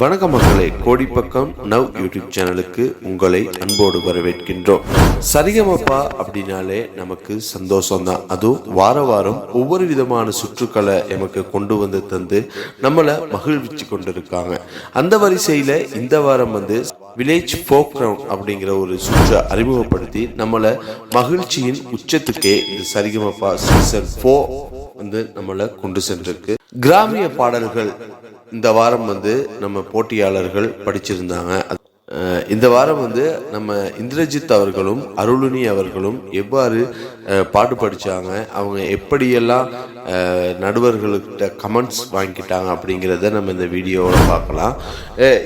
வணக்கம் மக்களே. கோடிப்பக்கம் now YouTube சேனலுக்கு உங்களை அன்போடு வரவேற்கின்றோம். சரிகமப்பா அப்படின்னாலே நமக்கு சந்தோஷம் தான் அதுவும் வார வாரம் ஒவ்வொரு விதமான சுற்றுக்களை நமக்கு கொண்டு வந்து தந்து நம்மளை மகிழ்விச்சு கொண்டிருக்காங்க. அந்த வரிசையில இந்த வாரம் வந்து வில்லேஜ் ஃபோக் கிரவுண்ட் அப்படிங்கிற ஒரு சுற்றை அறிமுகப்படுத்தி நம்மளை மகிழ்ச்சியின் உச்சத்துக்கே இந்த சரிகமப்பா சீசன் ஃபோ வந்து நம்மளை கொண்டு சென்றிருக்கு. கிராமிய பாடல்கள் இந்த வாரம் வந்து நம்ம போட்டியாளர்கள் படிச்சிருந்தாங்க. இந்த வாரம் வந்து நம்ம இந்திரஜித் அவர்களும் அருளினி அவர்களும் எவ்வாறு பாட்டு படிச்சாங்க அவங்க எப்படியெல்லாம் நடுவர்கள்கிட்ட கமெண்ட்ஸ் வாங்கிக்கிட்டாங்க அப்படிங்கிறத நம்ம இந்த வீடியோவில் பார்க்கலாம்.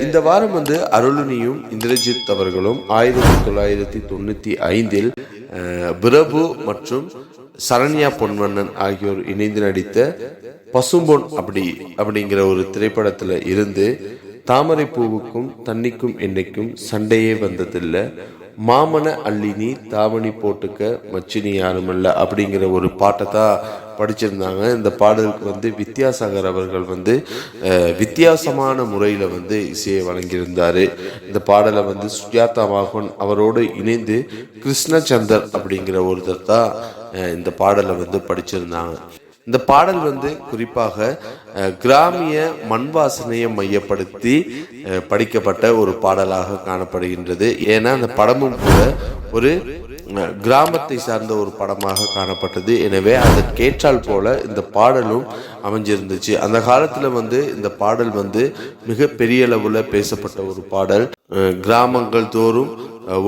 இந்த வாரம் வந்து அருளினியும் இந்திரஜித் அவர்களும் ஆயிரத்தி தொள்ளாயிரத்தி தொண்ணூற்றி ஐந்தில் பிரபு மற்றும் சரண்யா பொன்வண்ணன் ஆகியோர் இணைந்து நடித்த பசும்பொன் அப்படி அப்படிங்கிற ஒரு திரைப்படத்துல இருந்து தாமரை பூவுக்கும் தண்ணிக்கும் என்னைக்கும் சண்டையே வந்ததில்லை. மாமன அள்ளினி தாவணி போட்டுக்க மச்சினி யாருமல்ல அப்படிங்கிற ஒரு பாட்டை தான் படிச்சிருந்தாங்க. இந்த பாடலுக்கு வந்து வித்யாசாகர் அவர்கள் வந்து வித்தியாசமான முறையில் வந்து இசையை வழங்கியிருந்தார். இந்த பாடலை வந்து சுஜாதா மோகன் அவரோடு இணைந்து கிருஷ்ணச்சந்தர் அப்படிங்கிற ஒருத்தர் தான் இந்த பாடலை வந்து படிச்சிருந்தாங்க. இந்த பாடல் வந்து குறிப்பாக கிராமிய மண் வாசனையை மையப்படுத்தி படிக்கப்பட்ட ஒரு பாடலாக காணப்படுகின்றது. ஏன்னா அந்த படமும் கூட ஒரு கிராமத்தை சார்ந்த ஒரு படமாக காணப்பட்டது. எனவே அதற்கேற்றால் போல இந்த பாடலும் அமைஞ்சிருந்துச்சு. அந்த காலத்தில் வந்து இந்த பாடல் வந்து மிக பெரிய அளவில் பேசப்பட்ட ஒரு பாடல். கிராமங்கள் தோறும்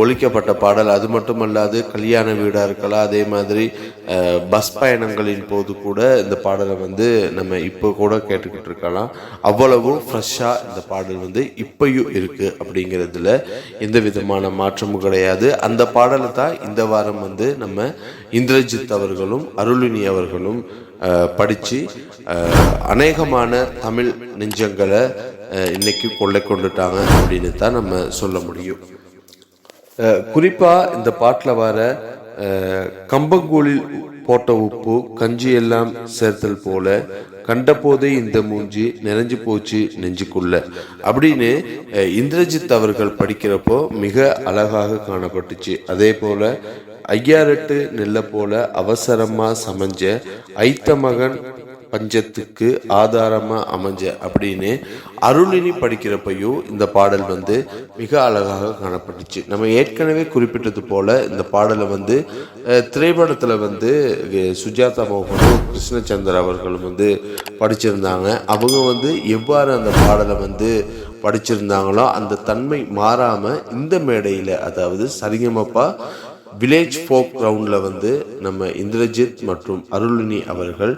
ஒழிக்கப்பட்ட பாடல். அது மட்டுமல்லாது கல்யாண வீடாக இருக்கலாம் அதே மாதிரி பஸ் பயணங்களின் போது கூட இந்த பாடலை வந்து நம்ம இப்போ கூட கேட்டுக்கிட்டு இருக்கலாம். அவ்வளவும் ஃப்ரெஷ்ஷாக இந்த பாடல் வந்து இப்பையும் இருக்குது அப்படிங்கிறதுல எந்த விதமான மாற்றமும் கிடையாது. அந்த பாடலை தான் இந்த வாரம் வந்து நம்ம இந்திரஜித் அவர்களும் அருளினி அவர்களும் படித்து அநேகமான தமிழ் நெஞ்சங்களை இன்னைக்கு கொள்ளை கொண்டுட்டாங்க அப்படின்னு தான் நம்ம சொல்ல முடியும். குறிப்பாக குறிப்பா இந்த பாட்டில் வர கம்பங்கூழில் போட்ட உப்பு கஞ்சி எல்லாம் சேர்த்தல் போல கண்டபோதே இந்த மூஞ்சி நிறைஞ்சு போச்சு நெஞ்சுக்குள்ள அப்படின்னு இந்திரஜித் அவர்கள் படிக்கிறப்போ மிக அழகாக காணப்பட்டுச்சு. அதே போல ஐயாரெட்டு நெல்ல போல அவசரமா சமைஞ்ச ஐத்த மகன் பஞ்சத்துக்கு ஆதாரமா அமைஞ்ச அப்படின்னு அருளினி படிக்கிறப்பையும் இந்த பாடல் வந்து மிக அழகாக காணப்பட்டுச்சு. நம்ம ஏற்கனவே குறிப்பிட்டது போல இந்த பாடலை வந்து திரைப்படத்தில் திரைப்படத்துல வந்து சுஜாதா மோகனும் கிருஷ்ணச்சந்தர் அவர்களும் வந்து படிச்சிருந்தாங்க. அவங்க வந்து எவ்வாறு அந்த பாடலை வந்து படிச்சிருந்தாங்களோ அந்த தன்மை மாறாம இந்த மேடையில அதாவது சரிகமப்பா வில்லேஜ் ஃபோக் கிரவுண்டில் வந்து நம்ம இந்திரஜித் மற்றும் அருளினி அவர்கள்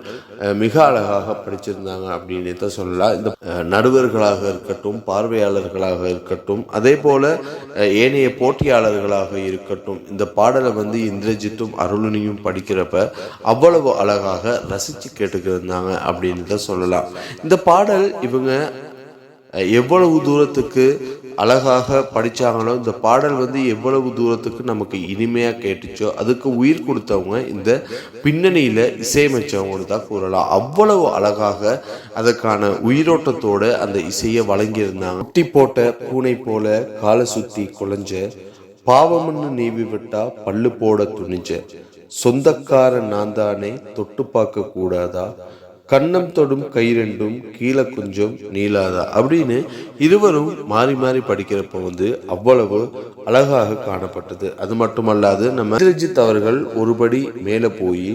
மிக அழகாக படிச்சிருந்தாங்க அப்படின்னு தான் சொல்லலாம். இந்த நடுவர்களாக இருக்கட்டும் பார்வையாளர்களாக இருக்கட்டும் அதே போல ஏனைய போட்டியாளர்களாக இருக்கட்டும் இந்த பாடலை வந்து இந்திரஜித்தும் அருளினியும் படிக்கிறப்ப அவ்வளவு அழகாக ரசித்து கேட்டுக்கிருந்தாங்க அப்படின்னு தான் சொல்லலாம். இந்த பாடல் இவங்க எவ்வளவு தூரத்துக்கு அழகாக படித்தாங்களோ இந்த பாடல் வந்து எவ்வளவு தூரத்துக்கு நமக்கு இனிமையாக கேட்டுச்சோ அதுக்கு உயிர் கொடுத்தவங்க இந்த பின்னணியில் இசையமைச்சவங்கன்னு தான் கூறலாம். அவ்வளவு அழகாக அதற்கான உயிரோட்டத்தோட அந்த இசையை வழங்கியிருந்தாங்க. குட்டி போட்ட பூனை போல காலை சுற்றி குலைஞ்ச பாவம்னு நீவி விட்டா பல்லு போட துணிஞ்ச சொந்தக்காரன் நான் தானே தொட்டு பார்க்க கூடாதா கண்ணம் தொடும் கை ரெண்டும் கீழே கொஞ்சம் நீளாதா? அப்படின்னு இருவரும் மாறி மாறி படிக்கிறப்ப வந்து அவ்வளவு அழகாக காணப்பட்டது. அது மட்டுமல்லாது நம்ம இந்திரஜித் அவர்கள் ஒருபடி மேலே போய்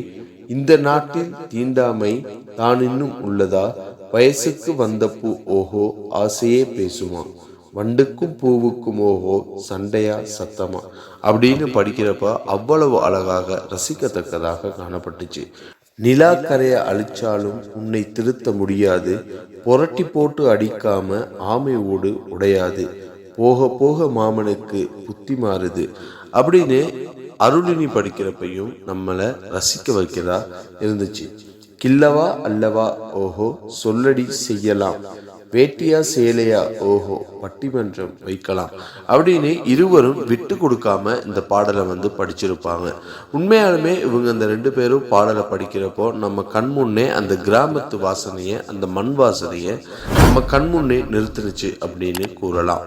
இந்த நாட்டில் தீண்டாமை தான் இன்னும் உள்ளதா? வயசுக்கு வந்த பூ ஓஹோ ஆசையே பேசுமா? வண்டுக்கும் பூவுக்கும் ஓஹோ சண்டையா சத்தமா? அப்படின்னு படிக்கிறப்ப அவ்வளவு அழகாக ரசிக்கத்தக்கதாக காணப்பட்டுச்சு. நிலாக்கரையை அழிச்சாலும் உன்னை திருத்த முடியாது. புரட்டி போட்டு அடிக்காம ஆமை ஓடு உடையாது. போக போக மாமனுக்கு புத்தி மாறுது. அப்படின்னு அருளினி படிக்கிறப்பையும் நம்மளை ரசிக்க வைக்கிறதா இருந்துச்சு. கில்லவா அல்லவா? ஓஹோ சொல்லடி செய்யலாம். வேட்டியா சேலையா ஓஹோ பட்டிமன்றம் வைக்கலாம். அப்படின்னு இருவரும் விட்டு கொடுக்காம இந்த பாடலை வந்து படிச்சிருப்பாங்க. உண்மையாலுமே இவங்க இந்த ரெண்டு பேரும் பாடலை படிக்கிறப்போ நம்ம கண் முன்னே அந்த கிராமத்து வாசனையை அந்த மண் வாசனையை நம்ம கண் முன்னே நிறுத்துனுச்சு அப்படின்னு கூறலாம்.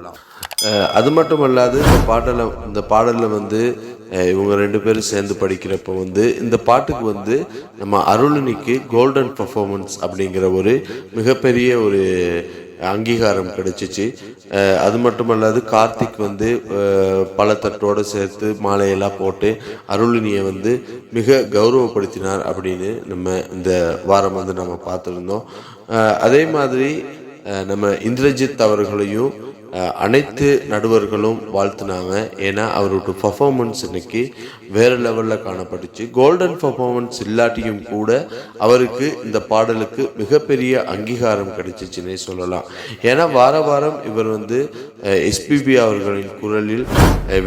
அது மட்டும் அல்லாது இந்த பாடலை இந்த பாடலில் வந்து இவங்க ரெண்டு பேரும் சேர்ந்து படிக்கிறப்ப வந்து இந்த பாட்டுக்கு வந்து நம்ம அருளினிக்கு கோல்டன் பர்ஃபார்மன்ஸ் அப்படிங்கிற ஒரு மிகப்பெரிய ஒரு அங்கீகாரம் கிடைச்சிச்சு. அது அது மட்டுமல்லாது கார்த்திக் வந்து பழத்தட்டோடு சேர்த்து மாலையெல்லாம் போட்டு அருளினியை வந்து மிக கௌரவப்படுத்தினார் அப்படின்னு நம்ம இந்த வாரம் வந்து நம்ம பார்த்துருந்தோம். அதே மாதிரி நம்ம இந்திரஜித் அவர்களையும் அனைத்து நடுவர்களும் வாழ்த்துனாங்க. ஏன்னா அவரோட பர்ஃபார்மன்ஸ் இன்னைக்கு வேற லெவலில் காணப்பட்டுச்சு. கோல்டன் பர்ஃபார்மன்ஸ் இல்லாட்டியும் கூட அவருக்கு இந்த பாடலுக்கு மிகப்பெரிய அங்கீகாரம் கிடைச்சிச்சுன்னே சொல்லலாம். ஏன்னா வார வாரம் இவர் வந்து எஸ்பிபி அவர்களின் குரலில்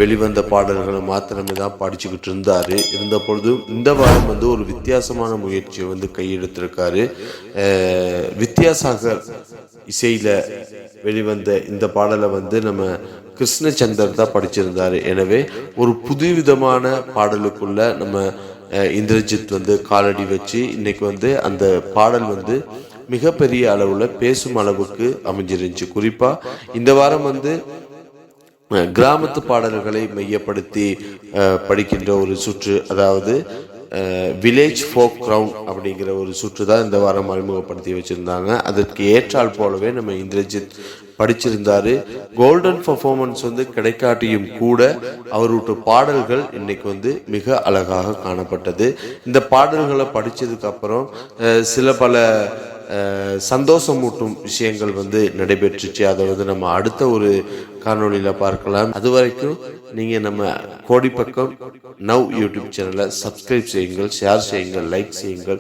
வெளிவந்த பாடல்களை மாத்திரமே தான் படிச்சுக்கிட்டு இருந்தார். இருந்த பொழுதும் இந்த வாரம் வந்து ஒரு வித்தியாசமான முயற்சியை வந்து கையெடுத்திருக்காரு. வித்யாசாகர் இசையில் வெளிவந்த இந்த பாடலை வந்து நம்ம கிருஷ்ணச்சந்தர் தான் படிச்சிருந்தார். எனவே ஒரு புதுவிதமான பாடலுக்குள்ள நம்ம இந்திரஜித் வந்து காலடி வச்சு இன்னைக்கு வந்து அந்த பாடல் வந்து மிகப்பெரிய அளவில் பேசும் அளவுக்கு அமைஞ்சிருந்துச்சு. குறிப்பாக இந்த வாரம் வந்து கிராமத்து பாடல்களை மையப்படுத்தி படிக்கின்ற ஒரு சுற்று அதாவது வில்லேஜ் ஃபோக் கிரவுண்ட் அப்படிங்கிற ஒரு சுற்று தான் இந்த வாரம் அறிமுகப்படுத்தி வச்சுருந்தாங்க. அதற்கு ஏற்றால் போலவே நம்ம இந்திரஜித் படிச்சிருந்தாரு. கோல்டன் பர்ஃபார்மன்ஸ் வந்து கிடைக்காட்டியும் கூட அவருடைய பாடல்கள் இன்னைக்கு வந்து மிக அழகாக காணப்பட்டது. இந்த பாடல்களை படித்ததுக்கப்புறம் சில பல சந்தோஷமூட்டும் விஷயங்கள் வந்து நடைபெற்றுச்சு. அதை வந்து நம்ம அடுத்த ஒரு காணொலியில் பார்க்கலாம். அது வரைக்கும் நீங்கள் நம்ம கோடிப்பக்கம் நவ் யூடியூப் சேனலை சப்ஸ்கிரைப் செய்யுங்கள் ஷேர் செய்யுங்கள் லைக் செய்யுங்கள்.